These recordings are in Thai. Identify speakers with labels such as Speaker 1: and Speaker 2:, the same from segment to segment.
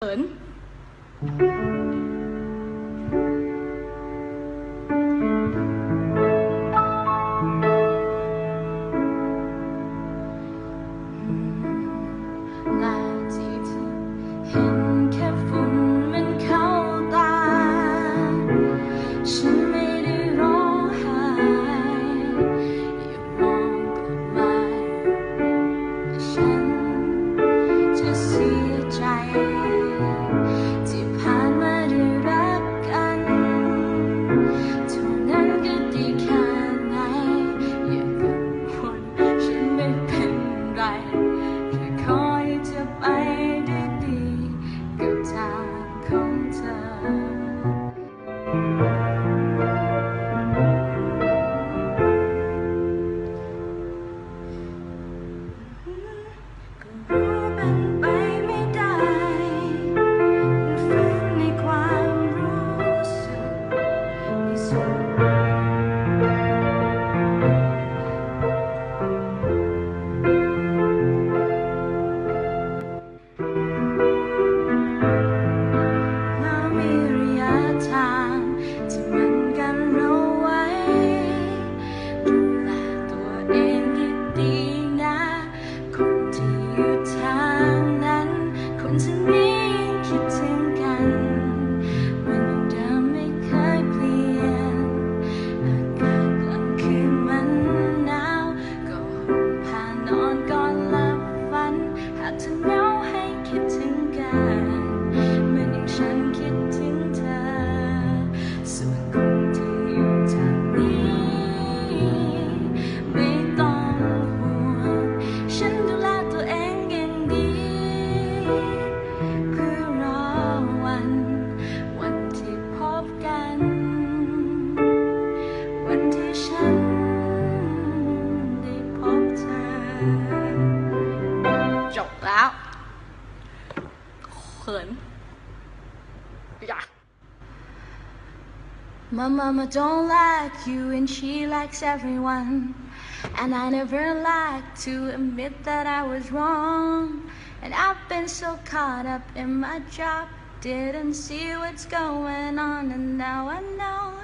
Speaker 1: 자, 你。Yeah.
Speaker 2: My mama don't like you and she likes everyone. And I never liked to admit that I was wrong. And I've been so caught up in my job, didn't see what's going on, and now I know.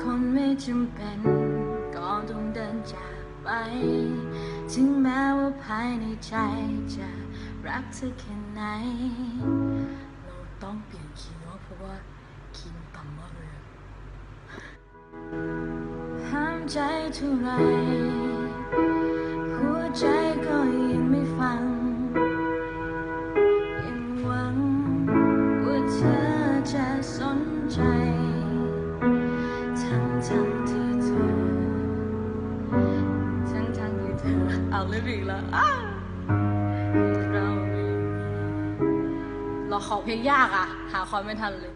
Speaker 2: คนไม่จำเป็นก็ต้องเดินจากไป ถึงแม้ว่าภายในใจจะรักเธอแค่ไหน เราต้องเปลี่ยนคีย์เนเพราะว่าคีย์นต่ำมากเลยห้ามใจเท่าไร
Speaker 1: ล้วเรารอขอเพลงยากอะ หาคอร์ดไม่ทันเลย